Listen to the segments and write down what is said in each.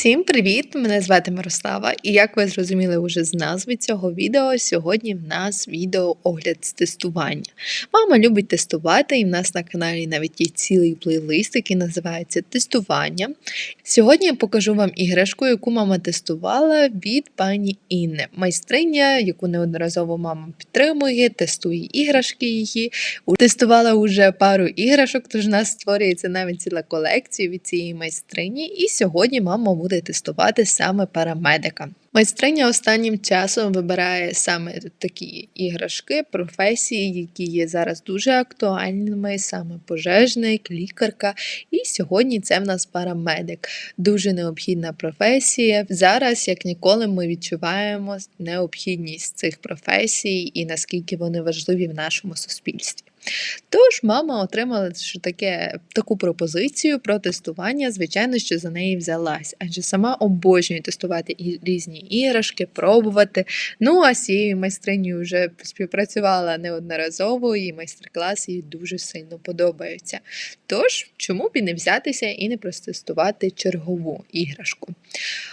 Всім привіт! Мене звати Мирослава, і як ви зрозуміли уже з назви цього відео, сьогодні в нас відео огляд з тестування. Мама любить тестувати, і в нас на каналі навіть є цілий плейлист, який називається Тестування. Сьогодні я покажу вам іграшку, яку мама тестувала від пані Інни, майстриня, яку неодноразово мама підтримує, тестує іграшки її. Тестувала уже пару іграшок, тож у нас створюється навіть ціла колекція від цієї майстрині. І сьогодні мама буде тестувати саме парамедика. Майстриня останнім часом вибирає саме такі іграшки, професії, які є зараз дуже актуальними, саме пожежник, лікарка. І сьогодні це в нас парамедик. Дуже необхідна професія. Зараз, як ніколи, ми відчуваємо необхідність цих професій і наскільки вони важливі в нашому суспільстві. Тож мама отримала таке, таку пропозицію про тестування, звичайно, що за неї взялась, адже сама обожнює тестувати і різні іграшки, пробувати. Ну а з цією майстринею вже співпрацювала неодноразово, і майстер-класи їй дуже сильно подобаються. Тож, чому б і не взятися і не протестувати чергову іграшку?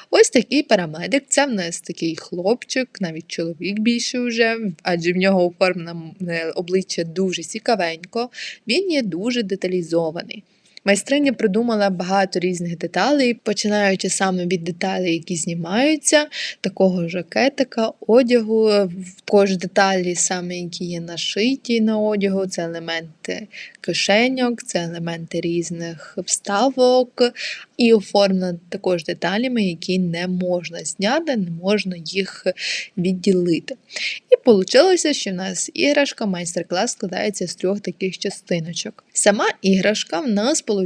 Ось такий парамедик. Це в нас такий хлопчик, навіть чоловік більше вже, адже в нього оформлене обличчя дуже цікавенько, він є дуже деталізований. Майстриня придумала багато різних деталей, починаючи саме від деталей, які знімаються, такого жакетика, одягу. Також деталі, саме які є нашиті на одягу, це елементи кишеньок, це елементи різних вставок, і оформлена також деталями, які не можна зняти, не можна їх відділити. І вийшло, що в нас іграшка, майстер-клас складається з трьох таких частиночок. Сама іграшка в нас вийшла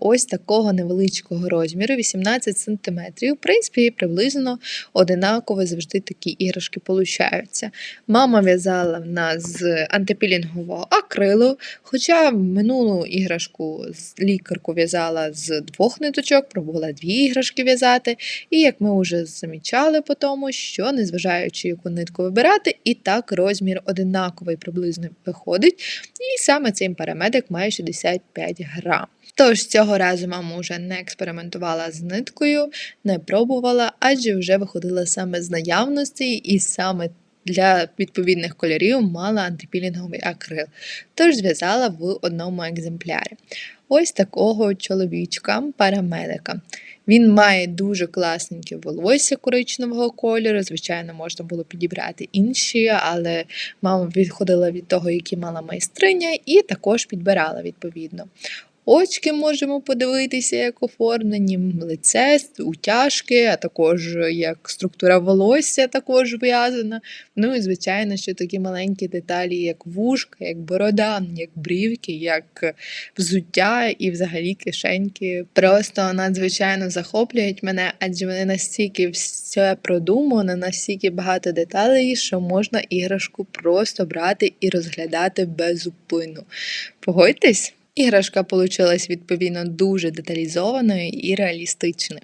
ось такого невеличкого розміру, 18 см. В принципі, приблизно одинаково завжди такі іграшки получаються. Мама в'язала в нас з антипілінгового акрилу, хоча минулу іграшку лікарку в'язала з двох ниточок, пробувала дві іграшки в'язати. І як ми вже замічали по тому, що незважаючи яку нитку вибирати, і так розмір одинаковий приблизно виходить. І саме цей парамедик має 65 грам. Тож цього разу мама вже не експериментувала з ниткою, не пробувала, адже вже виходила саме з наявності і саме для відповідних кольорів мала антипілінговий акрил, тож зв'язала в одному екземплярі. Ось такого чоловічка, парамедика. Він має дуже класненьке волосся коричневого кольору. Звичайно, можна було підібрати інші, але мама відходила від того, які мала майстриня, і також підбирала відповідно. Очки можемо подивитися, як оформлені, лице, утяжки, а також як структура волосся також в'язана. Ну і, звичайно, що такі маленькі деталі, як вушка, як борода, як брівки, як взуття і взагалі кишеньки. Просто надзвичайно захоплюють мене, адже вони настільки все продумано, настільки багато деталей, що можна іграшку просто брати і розглядати без. Погодьтесь? Іграшка получилась відповідно дуже деталізованою і реалістичною.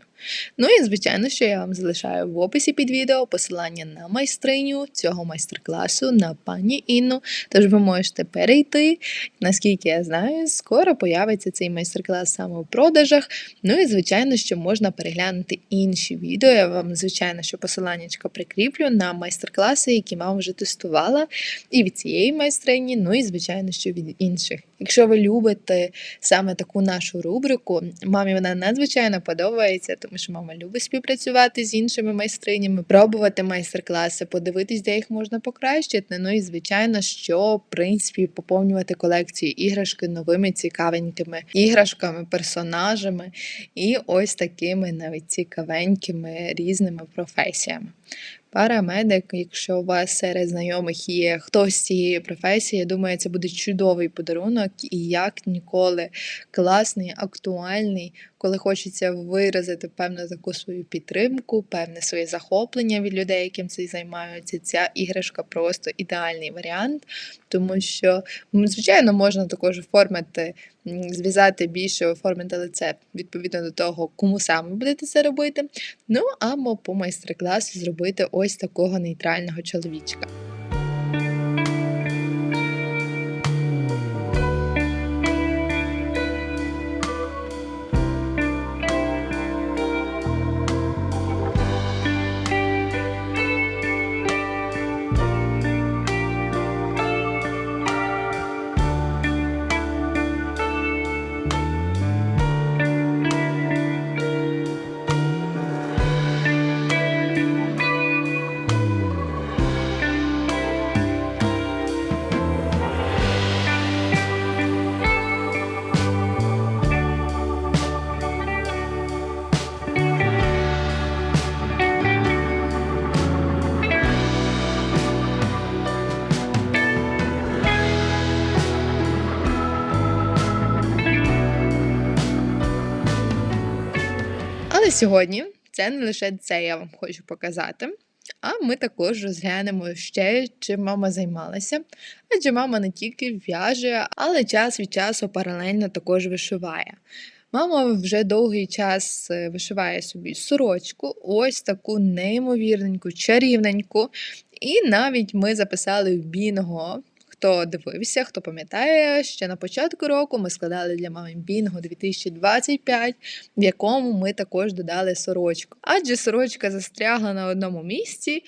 Ну і, звичайно, що я вам залишаю в описі під відео посилання на майстриню цього майстер-класу на пані Інну. Тож ви можете перейти. Наскільки я знаю, скоро появиться цей майстер-клас саме у продажах. Ну і, звичайно, що можна переглянути інші відео. Я вам, звичайно, що посилання прикріплю на майстер-класи, які мама вже тестувала, і від цієї майстрині, ну і, звичайно, що від інших. Якщо ви любите саме таку нашу рубрику, мамі вона надзвичайно подобається, тому що мама любить співпрацювати з іншими майстринями, пробувати майстер-класи, подивитись, де їх можна покращити. Ну і звичайно, що в принципі поповнювати колекцію іграшки новими цікавенькими іграшками, персонажами і ось такими навіть цікавенькими різними професіями. Парамедик, якщо у вас серед знайомих є хтось з цієї професії, я думаю, це буде чудовий подарунок і як ніколи класний, актуальний, коли хочеться виразити певну таку свою підтримку, певне своє захоплення від людей, яким це займаються. Ця іграшка просто ідеальний варіант, тому що, звичайно, можна також оформити, зв'язати більше, оформити лице відповідно до того, кому саме будете це робити. Ну або по майстер-класу зробити ось такого нейтрального чоловічка. Сьогодні це не лише це я вам хочу показати. А ми також розглянемо ще, чим мама займалася. Адже мама не тільки в'яже, але час від часу паралельно також вишиває. Мама вже довгий час е, вишиває собі сорочку, ось таку неймовірненьку, чарівненьку. І навіть ми записали в Бінго. Хто дивився, хто пам'ятає, ще на початку року ми складали для мами Бінго 2025, в якому ми також додали сорочку. Адже сорочка застрягла на одному місці,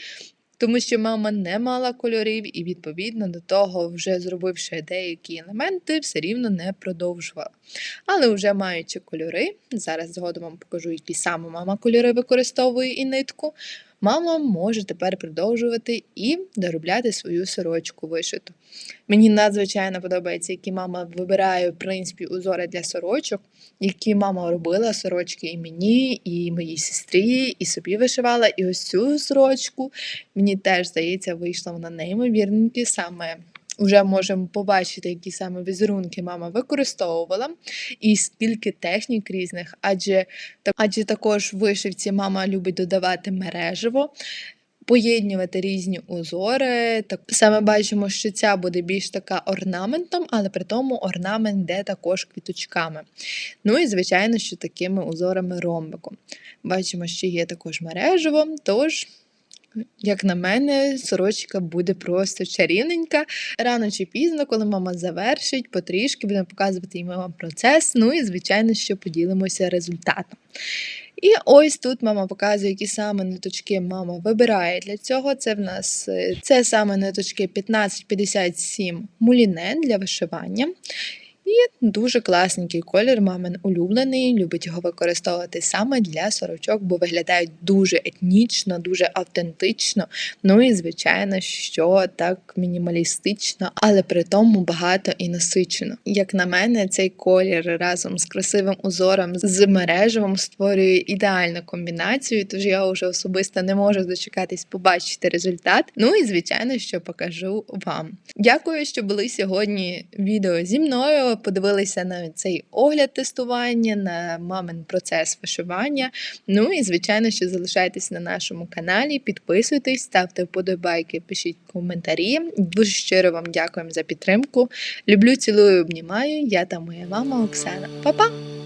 тому що мама не мала кольорів, і відповідно до того, вже зробивши деякі елементи, все рівно не продовжувала. Але вже маючи кольори, зараз згодом вам покажу, які саме мама кольори використовує і нитку. Мама може тепер продовжувати і доробляти свою сорочку вишиту. Мені надзвичайно подобається, які мама вибирає в принципі узори для сорочок, які мама робила сорочки і мені, і моїй сестрі, і собі вишивала. І ось цю сорочку мені теж здається, вийшла вона неймовірненьки саме. Вже можемо побачити, які саме візерунки мама використовувала, і скільки технік різних, адже, адже також в вишивці мама любить додавати мережево, поєднувати різні узори. Так саме бачимо, що ця буде більш така орнаментом, але при тому орнамент йде також квіточками. Ну і звичайно, що такими узорами ромбиком. Бачимо, що є також мережево, тож. Як на мене, сорочка буде просто чарівненька. Рано чи пізно, коли мама завершить, потрішки будемо показувати їм вам процес. Ну і звичайно, що поділимося результатом. І ось тут мама показує, які саме ниточки мама вибирає для цього. Це в нас е, це саме ниточки 1557 муліне для вишивання. І дуже класненький колір, мамин улюблений, любить його використовувати саме для сорочок, бо виглядають дуже етнічно, дуже автентично. Ну і звичайно, що так мінімалістично, але при тому багато і насичено. Як на мене, цей колір разом з красивим узором з мережевим створює ідеальну комбінацію, тож я вже особисто не можу дочекатись побачити результат. Ну і звичайно, що покажу вам. Дякую, що були сьогодні відео зі мною. Подивилися на цей огляд тестування, на мамин процес вишивання. Ну і звичайно, що залишайтесь на нашому каналі, підписуйтесь, ставте вподобайки, пишіть коментарі. Дуже щиро вам дякуємо за підтримку. Люблю, цілую, обнімаю. Я та моя мама Оксана. Па-па!